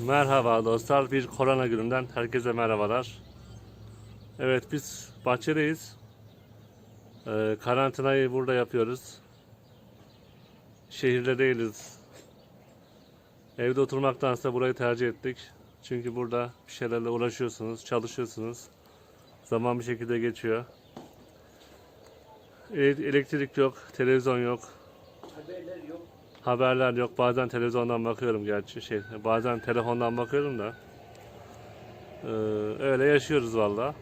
Merhaba dostlar, bir korona gününden herkese merhabalar. Evet, biz bahçedeyiz. Ee, karantinayı burada yapıyoruz. Şehirde değiliz. Evde oturmaktansa burayı tercih ettik. Çünkü burada bir şeylerle uğraşıyorsunuz, çalışıyorsunuz. Zaman bir şekilde geçiyor. E- Elektrik yok, televizyon yok, Haberler yok. Haberler yok. Bazen televizyondan bakıyorum gerçi şey. Bazen telefondan bakıyorum da. Ee, öyle yaşıyoruz valla.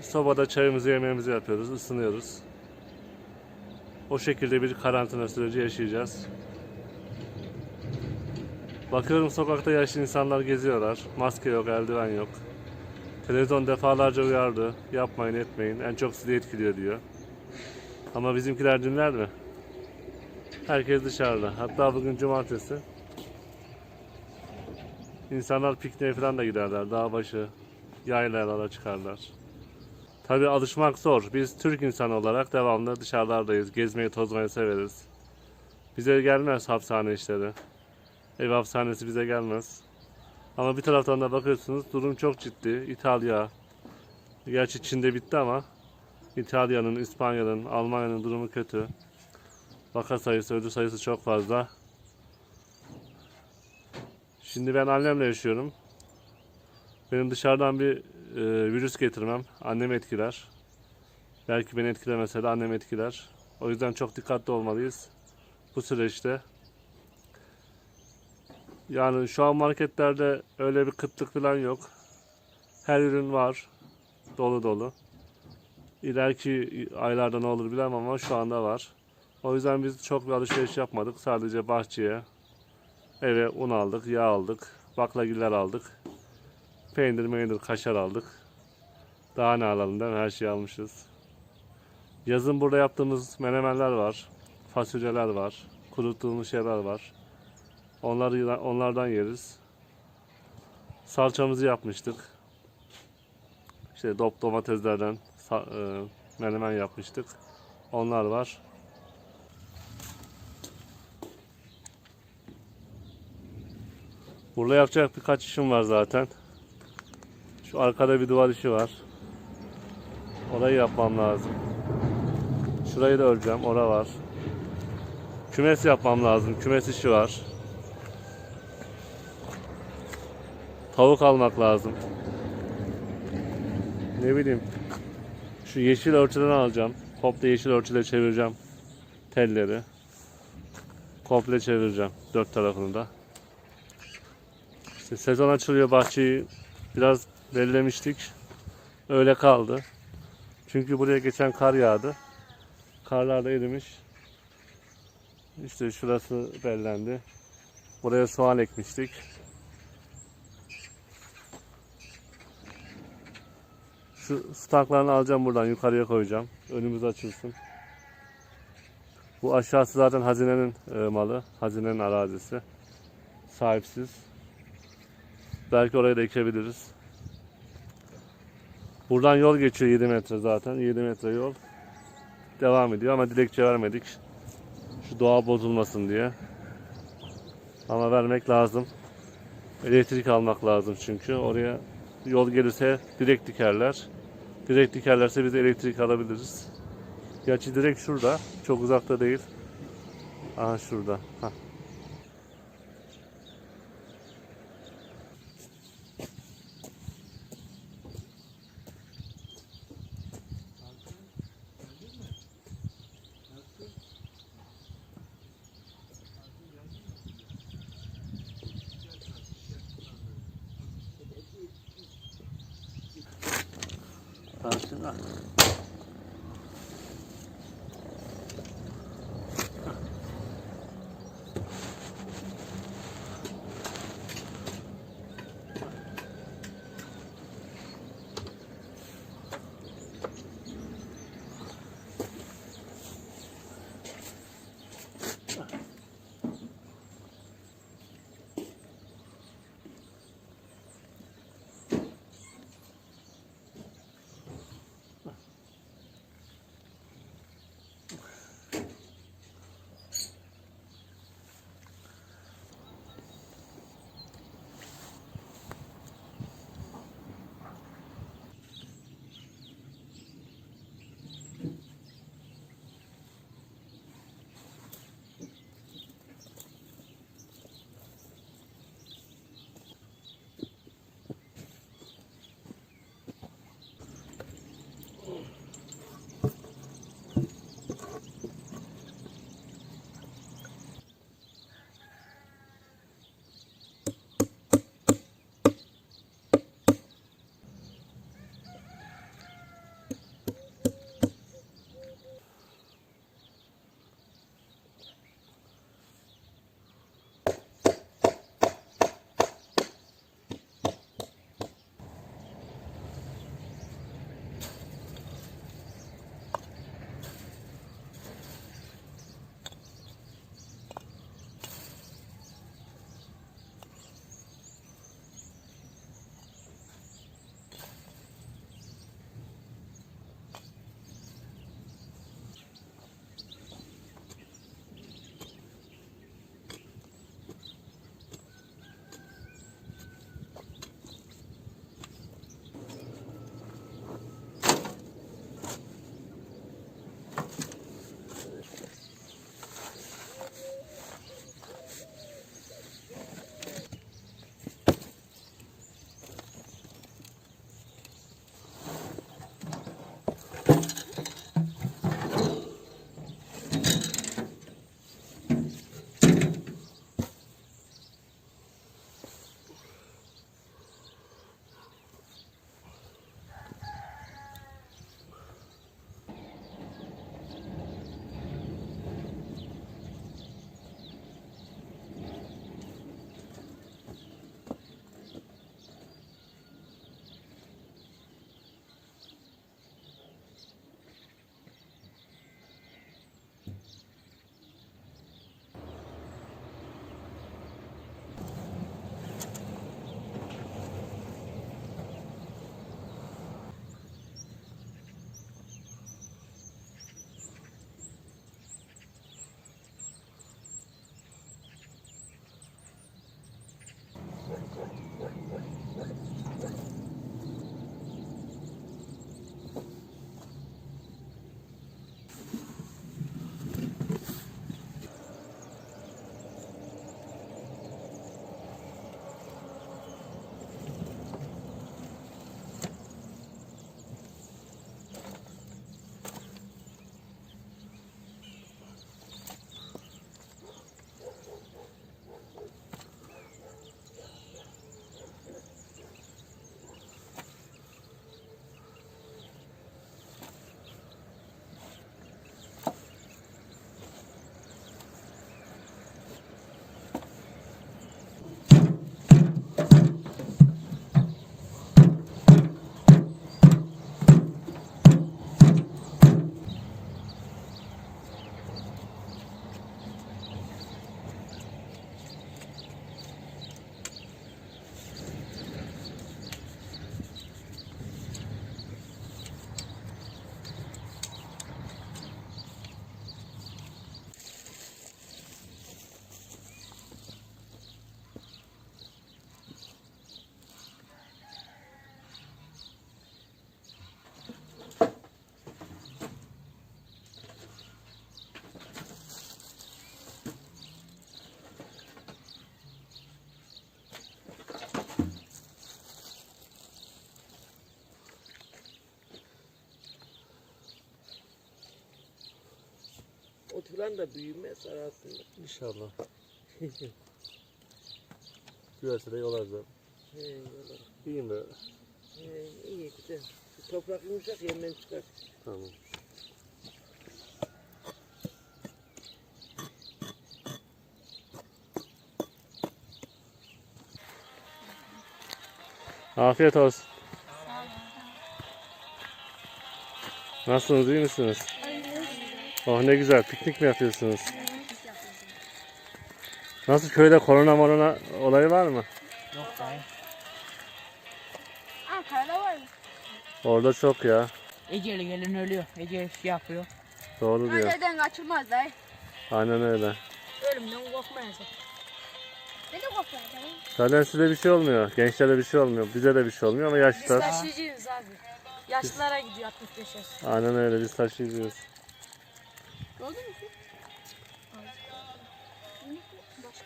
Sobada çayımızı yemeğimizi yapıyoruz. ısınıyoruz. O şekilde bir karantina süreci yaşayacağız. Bakıyorum sokakta yaşlı insanlar geziyorlar. Maske yok, eldiven yok. Televizyon defalarca uyardı. Yapmayın etmeyin. En çok sizi etkiliyor diyor. Ama bizimkiler dinler mi? Herkes dışarıda. Hatta bugün cumartesi. İnsanlar pikniğe falan da giderler. Dağ başı, yaylalara çıkarlar. Tabi alışmak zor. Biz Türk insanı olarak devamlı dışarılardayız. Gezmeyi, tozmayı severiz. Bize gelmez hapishane işleri. Ev hapishanesi bize gelmez. Ama bir taraftan da bakıyorsunuz durum çok ciddi. İtalya, gerçi Çin'de bitti ama İtalya'nın, İspanya'nın, Almanya'nın durumu kötü. Vaka sayısı, ölü sayısı çok fazla. Şimdi ben annemle yaşıyorum. Benim dışarıdan bir e, virüs getirmem annemi etkiler. Belki beni etkilemese de annem etkiler. O yüzden çok dikkatli olmalıyız bu süreçte. Yani şu an marketlerde öyle bir kıtlık falan yok. Her ürün var. Dolu dolu. İleriki aylarda ne olur bilemem ama şu anda var. O yüzden biz çok bir alışveriş yapmadık. Sadece bahçeye, eve un aldık, yağ aldık, baklagiller aldık. Peynir, meynir, kaşar aldık. Daha ne alalım değil mi? Her şeyi almışız. Yazın burada yaptığımız menemenler var. Fasulyeler var. Kuruttuğumuz şeyler var. Onları, onlardan yeriz. Salçamızı yapmıştık. İşte dop domateslerden e, menemen yapmıştık. Onlar var. Burada yapacak birkaç işim var zaten. Şu arkada bir duvar işi var. Orayı yapmam lazım. Şurayı da öreceğim. Ora var. Kümes yapmam lazım. Kümes işi var. Tavuk almak lazım. Ne bileyim. Şu yeşil örtüden alacağım. Komple yeşil örtüyle çevireceğim. Telleri. Komple çevireceğim. Dört tarafını da. İşte sezon açılıyor bahçeyi biraz bellemiştik. Öyle kaldı. Çünkü buraya geçen kar yağdı. Karlar da erimiş. İşte şurası bellendi. Buraya soğan ekmiştik. Şu staklarını alacağım buradan yukarıya koyacağım. Önümüz açılsın. Bu aşağısı zaten hazinenin e, malı. Hazinenin arazisi. Sahipsiz. Belki orayı da ekebiliriz. Buradan yol geçiyor 7 metre zaten. 7 metre yol. Devam ediyor ama dilekçe vermedik. Şu doğa bozulmasın diye. Ama vermek lazım. Elektrik almak lazım çünkü. Oraya yol gelirse direkt dikerler. Direkt dikerlerse biz elektrik alabiliriz. Gerçi direkt şurada. Çok uzakta değil. Aha şurada. Hah. Bye. Yılan da büyümez arasında. İnşallah. Güverse de yolar da. He, yola. İyiyim be. He, iyi güzel. Şu toprak yumuşak hemen çıkar. Tamam. Afiyet olsun. Nasılsınız, iyi misiniz? Oh ne güzel, piknik mi yapıyorsunuz? Nasıl köyde korona morona olayı var mı? Yok dayı. Ankara'da var mı? Orada çok ya. Eceli gelin ölüyor. Ece şey yapıyor. Doğru diyor. Nereden kaçılmaz dayı. Aynen öyle. Ölümden korkmayız. Ne de korkmayız Zaten size bir şey olmuyor. Gençlere bir şey olmuyor. Bize de bir şey olmuyor ama Biz yaşlılar. taşıyıcıyız abi. Yaşlılara gidiyor 65 yaş. Aynen öyle biz taşıyacağız. Oldu mu? Başka?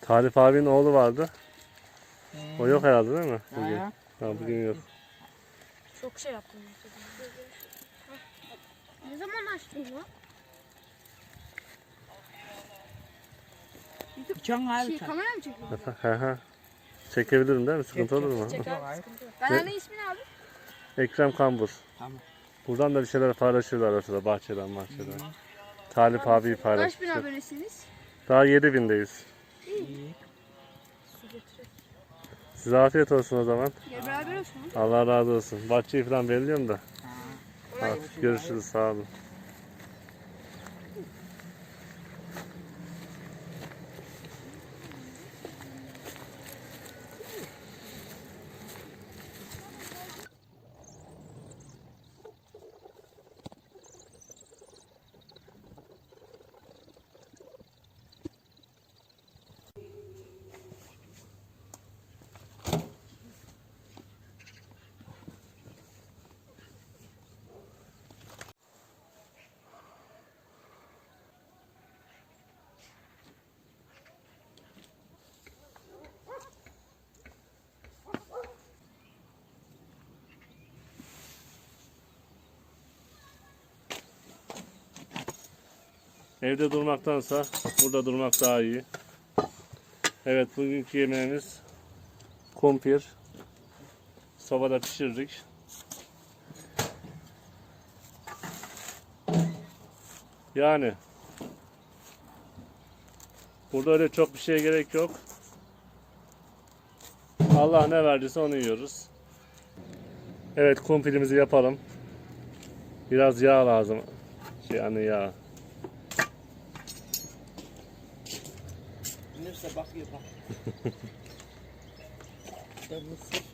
Tarif abinin oğlu vardı. O yok herhalde değil mi? Bugün. Ha. Bugün yok. Çok şey yaptım. Ne zaman açtın lan? Can Şey, abi. kamera mı çekiyorsun? He he. Çekebilirim değil mi? Sıkıntı olur mu? Çek abi. sıkıntı yok. Kanalın ismi ne abi? Ekrem Kambur. Tamam. Buradan da bir şeyler paylaşırlar arada bahçeden bahçeden. Talip abiyi Kaç bin paylaşmışlar. abonesiniz? Daha 7000'deyiz. İyi. Su götürün. Size afiyet olsun o zaman. Gel beraber olsun. Allah razı olsun. Bahçeyi falan belirliyorum da. Ha. Ha, görüşürüz sağ olun. Evde durmaktansa burada durmak daha iyi. Evet bugünkü yemeğimiz kumpir. Sobada pişirdik. Yani burada öyle çok bir şeye gerek yok. Allah ne verdiyse onu yiyoruz. Evet kumpirimizi yapalım. Biraz yağ lazım. Şey hani yağ. Neyse bakıyor bak. İşte mısır.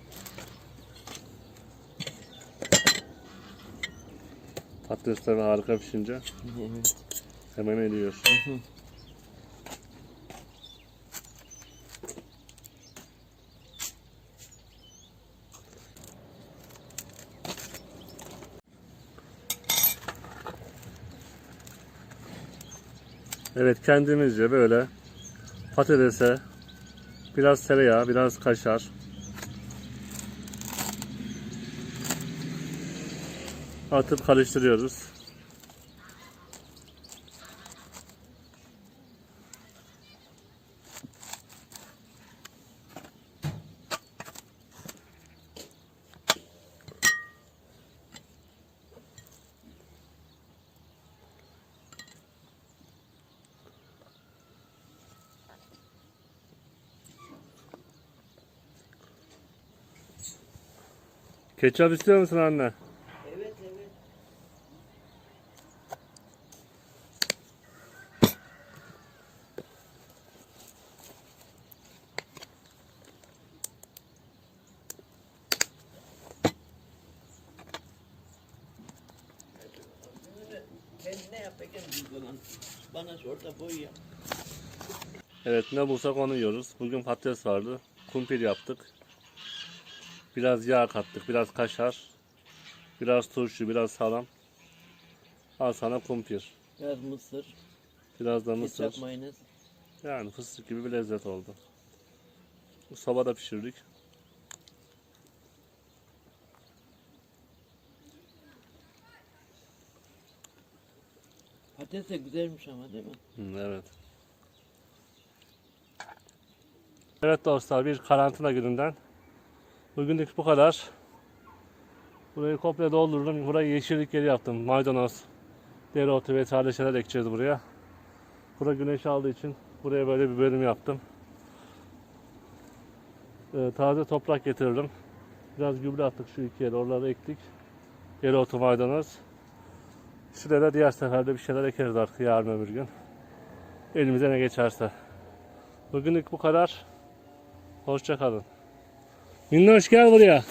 Patatesler harika pişince Evet. hemen eriyor. Evet kendimizce böyle patatese biraz tereyağı, biraz kaşar atıp karıştırıyoruz. Ketçap istiyor musun anne? Evet evet. Kendine yap olan. Bana sor da boy yap. Evet ne bulsak onu yiyoruz. Bugün patates vardı. Kumpir yaptık. Biraz yağ kattık. Biraz kaşar. Biraz turşu. Biraz salam. Al sana kumpir. Biraz mısır, Biraz da mısır. ketçap, mayonez. Yani fıstık gibi bir lezzet oldu. Bu sobada pişirdik. Patates de güzelmiş ama değil mi? Hı, evet. Evet dostlar bir karantina gününden. Bugünlük bu kadar. Burayı komple doldurdum. Burayı yeşillik yeri yaptım. Maydanoz, dereotu vesaire şeyler ekeceğiz buraya. Bura güneş aldığı için buraya böyle bir bölüm yaptım. Ee, taze toprak getirdim. Biraz gübre attık şu iki yere. Oraları ektik. Dereotu, maydanoz. Şuraya diğer seferde bir şeyler ekeriz artık yarın öbür gün. Elimize ne geçerse. Bugünlük bu kadar. Hoşça kalın. Minnoş gel buraya.